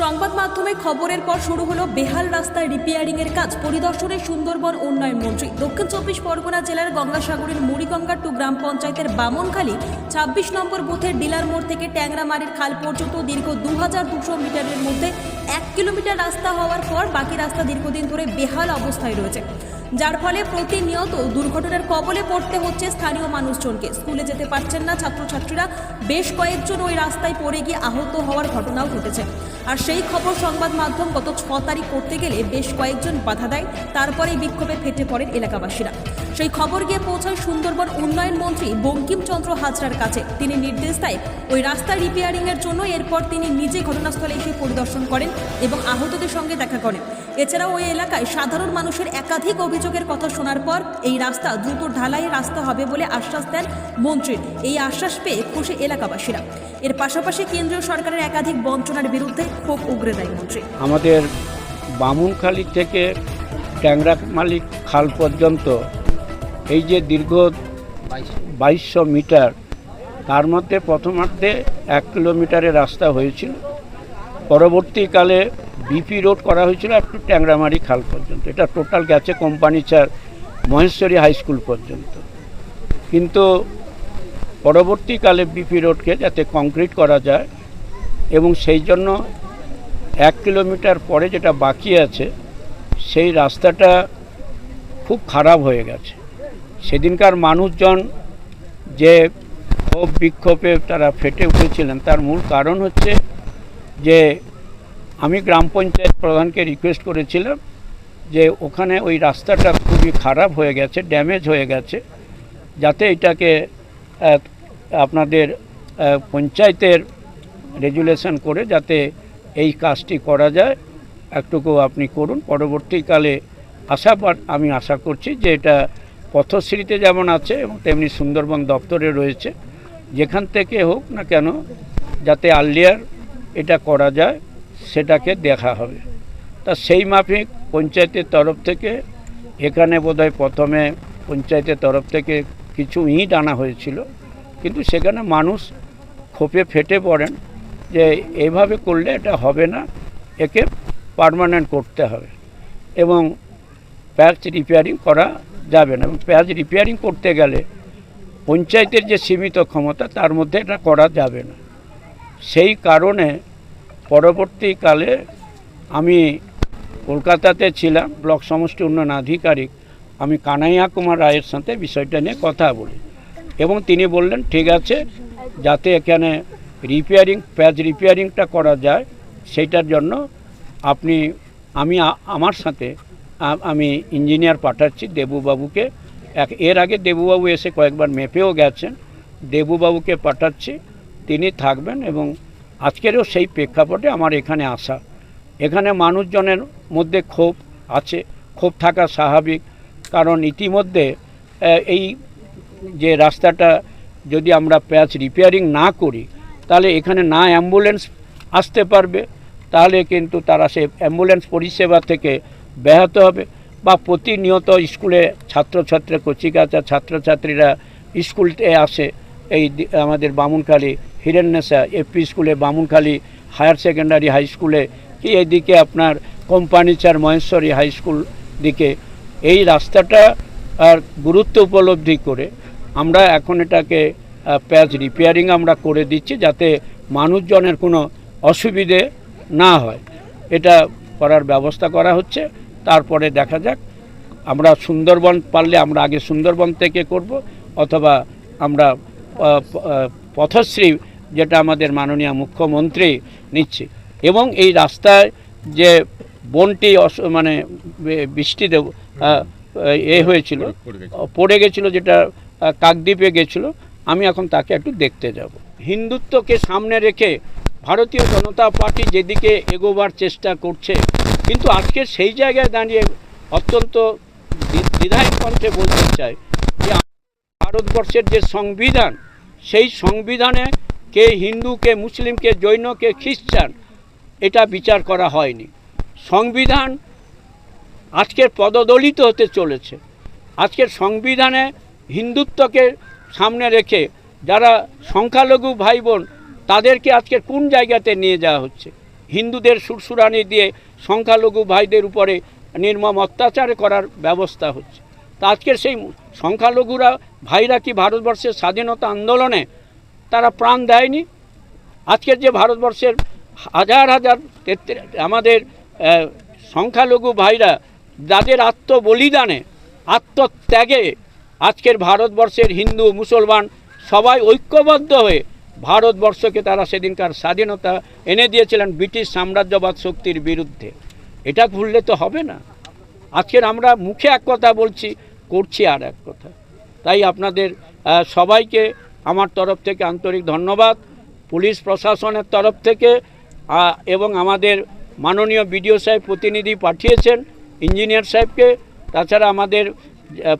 সংবাদ মাধ্যমে খবরের পর শুরু হলো বেহাল রাস্তায় রিপেয়ারিং এর কাজ। পরিদর্শনে সুন্দরবন উন্নয়ন মন্ত্রী। দক্ষিণ চব্বিশ পরগনা জেলার গঙ্গাসাগরের মুড়িগঙ্গা টু গ্রাম পঞ্চায়েতের বামনখালী ছাব্বিশ নম্বর বুথের ডিলার মোড় থেকে ট্যাংরামারির খাল পর্যন্ত দীর্ঘ দু হাজার দুশো মিটারের মধ্যে এক কিলোমিটার রাস্তা হওয়ার পর বাকি রাস্তা দীর্ঘদিন ধরে বেহাল অবস্থায় রয়েছে। যার ফলে প্রতিনিয়ত দুর্ঘটনার কবলে পড়তে হচ্ছে স্থানীয় মানুষজনকে। স্কুলে যেতে পারছেন না ছাত্রছাত্রীরা। বেশ কয়েকজন ওই রাস্তায় পড়ে গিয়ে আহত হওয়ার ঘটনাও ঘটেছে। আর সেই খবর সংবাদ মাধ্যম গত ছ তারিখ করতে গেলে বেশ কয়েকজন বাধা দেয়, তারপরেই বিক্ষোভে ফেটে পড়েন এলাকাবাসীরা। সেই খবর গিয়ে পৌঁছায় সুন্দরবন উন্নয়ন মন্ত্রী বঙ্কিমচন্দ্র হাজরার কাছে। তিনি নির্দেশ দেয়, ওই রাস্তা রিপেয়ারিং এর জন্য এরপর তিনি নিজে ঘটনাস্থলে এসে পরিদর্শন করেন এবং আহতদের সঙ্গে দেখা করেন। এছাড়াও ওই এলাকায় সাধারণ মানুষের একাধিক অভিযোগের কথা শোনার পর এই রাস্তা দ্রুত ঢালাই রাস্তা হবে বলে আশ্বাস দেন মন্ত্রীর। এই আশ্বাস পেয়ে খুশি এলাকাবাসীরা। এর পাশাপাশি কেন্দ্রীয় সরকারের একাধিক বঞ্চনার বিরুদ্ধে ক্ষোভ উগরে দেয় মন্ত্রী। আমাদের বামুনখালি থেকে ট্যাংরা মালিক খাল পর্যন্ত এই যে দীর্ঘ বাইশশো মিটার, তার মধ্যে প্রথমার্ধে এক কিলোমিটারের রাস্তা হয়েছিল। পরবর্তীকালে বিপি রোড করা হয়েছিল একটু ট্যাংরামারি খাল পর্যন্ত। এটা টোটাল গেছে কোম্পানি চার মহেশ্বরী হাই স্কুল পর্যন্ত। কিন্তু পরবর্তীকালে বিপি রোডকে যাতে কংক্রিট করা যায় এবং সেই জন্য এক কিলোমিটার পরে যেটা বাকি আছে, সেই রাস্তাটা খুব খারাপ হয়ে গেছে। সেদিনকার মানুষজন যে ক্ষোভ বিক্ষোভে তারা ফেটে উঠেছিলেন, তার মূল কারণ হচ্ছে যে আমি গ্রাম পঞ্চায়েত প্রধানকে রিকোয়েস্ট করেছিলাম যে ওখানে ওই রাস্তাটা খুবই খারাপ হয়ে গেছে ড্যামেজ হয়ে গেছে, যাতে এটাকে আপনাদের পঞ্চায়েতের রেজুলেশন করে যাতে এই কাজটি করা যায়। একটুকু আপনি করুন, পরবর্তীকালে আশা আমি আশা করছি যে এটা পথশ্রীতে যেমন আছে এবং তেমনি সুন্দরবন দপ্তরে রয়েছে, যেখান থেকে হোক না কেন, যাতে আর্লিয়ার এটা করা যায়। সেটাকে দেখা হবে। তা সেই মাফিক পঞ্চায়েতের তরফ থেকে, এখানে বোধহয় প্রথমে পঞ্চায়েতের তরফ থেকে কিছু ইট আনা হয়েছিল, কিন্তু সেখানে মানুষ খোপে ফেটে পড়েন যে এভাবে করলে এটা হবে না, একে পার্মানেন্ট করতে হবে এবং প্যাচ রিপেয়ারিং করা যাবে না। এবং প্যাচ রিপেয়ারিং করতে গেলে পঞ্চায়েতের যে সীমিত ক্ষমতা, তার মধ্যে এটা করা যাবে না। সেই কারণে পরবর্তীকালে আমি কলকাতাতে ছিলাম, ব্লক সমষ্টি উন্নয়ন আধিকারিক। আমি কানাইয়া কুমার রায়ের সাথে বিষয়টা নিয়ে কথা বলি এবং তিনি বললেন, ঠিক আছে, যাতে এখানে রিপেয়ারিং প্যাচ রিপেয়ারিংটা করা যায় সেইটার জন্য আপনি, আমি আমার সাথে আমি ইঞ্জিনিয়ার পাঠাচ্ছি দেবুবাবুকে। এক, এর আগে দেবুবাবু এসে কয়েকবার মেপেও গেছেন, দেবুবাবুকে পাঠাচ্ছি, তিনি থাকবেন এবং আজকেরও সেই প্রেক্ষাপটে আমার এখানে আসা। এখানে মানুষজনের মধ্যে ক্ষোভ আছে, ক্ষোভ থাকা স্বাভাবিক। কারণ ইতিমধ্যে এই যে রাস্তাটা যদি আমরা প্যাচ রিপেয়ারিং না করি, তাহলে এখানে না অ্যাম্বুলেন্স আসতে পারবে। তাহলে কিন্তু তারা সে অ্যাম্বুলেন্স পরিষেবা থেকে ব্যাহত হবে বা প্রতিনিয়ত স্কুলে ছাত্রছাত্রী, কচিকাচা ছাত্রছাত্রীরা স্কুলতে আসে। এই আমাদের বামুনখালী হিরেন্নেসা এপি স্কুলে বামুনখালী হায়ার সেকেন্ডারি হাই স্কুলে কি এদিকে আপনার কোম্পানিচার মহেশ্বরী হাই স্কুল দিকে, এই রাস্তাটা, আর গুরুত্ব উপলব্ধি করে আমরা এখন এটাকে প্যাচ রিপেয়ারিং আমরা করে দিচ্ছি যাতে মানুষজনের কোনো অসুবিধে না হয়। এটা করার ব্যবস্থা করা হচ্ছে। তারপরে দেখা যাক, আমরা সুন্দরবন পারলে আমরা আগে সুন্দরবন থেকে করব, অথবা আমরা পথশ্রী যেটা আমাদের মাননীয় মুখ্যমন্ত্রী নিচ্ছে। এবং এই রাস্তায় যে বনটি অস- মানে বৃষ্টিতে এ হয়েছিল পড়ে গেছিল। যেটা কাকদ্বীপে গেছিল আমি এখন তাকে একটু দেখতে যাব। হিন্দুত্বকে সামনে রেখে ভারতীয় জনতা পার্টি যেদিকে এগোবার চেষ্টা করছে কিন্তু আজকে সেই জায়গায় দাঁড়িয়ে অত্যন্ত দ্বি- দ্বিধাহীন কণ্ঠে বলতে চাই যে ভারতবর্ষের যে সংবিধান সেই সংবিধানে কে হিন্দু, কে মুসলিম, কে জৈন, কে খ্রিস্টান, এটা বিচার করা হয়নি। সংবিধান আজকের পদদলিত হতে চলেছে। আজকের সংবিধানে হিন্দুত্বকে সামনে রেখে যারা সংখ্যালঘু ভাই বোন তাদেরকে আজকে কোন জায়গাতে নিয়ে যাওয়া হচ্ছে? হিন্দুদের সুরসুরানি দিয়ে সংখ্যালঘু ভাইদের উপরে নির্মম অত্যাচার করার ব্যবস্থা হচ্ছে। তা আজকের সেই সংখ্যালঘুরা, ভাইরা কি ভারতবর্ষের স্বাধীনতা আন্দোলনে তারা প্রাণ দেয়নি। আজকের যে ভারতবর্ষের হাজার হাজার আমাদের সংখ্যালঘু ভাইরা যাদের আত্মবলিদানে, আত্মত্যাগে আজকের ভারতবর্ষের হিন্দু, মুসলমান সবাই ঐক্যবদ্ধ হয়ে ভারতবর্ষকে তারা সেদিনকার স্বাধীনতা এনে দিয়েছিলেন ব্রিটিশ সাম্রাজ্যবাদ শক্তির বিরুদ্ধে। এটা ভুললে তো হবে না। আজকের আমরা মুখে এক কথা বলছি, করছি আর এক কথা। তাই আপনাদের সবাইকে আমার তরফ থেকে আন্তরিক ধন্যবাদ। পুলিশ প্রশাসনের তরফ থেকে এবং আমাদের মাননীয় বিডিও সাহেব প্রতিনিধি পাঠিয়েছেন, ইঞ্জিনিয়ার সাহেবকে। তাছাড়া আমাদের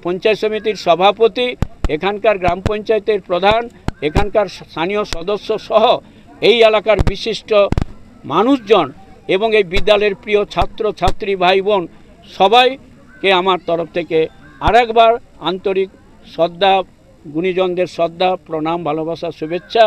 পঞ্চায়েত সমিতির সভাপতি, এখানকার গ্রাম পঞ্চায়েতের প্রধান, এখানকার স্থানীয় সদস্য সহ এই এলাকার বিশিষ্ট মানুষজন এবং এই বিদ্যালয়ের প্রিয় ছাত্র, ছাত্রী ভাই বোন সবাইকে আমার তরফ থেকে আরেকবার আন্তরিক শ্রদ্ধা গুণীজনদের শ্রদ্ধা প্রণাম ভালোবাসা শুভেচ্ছা।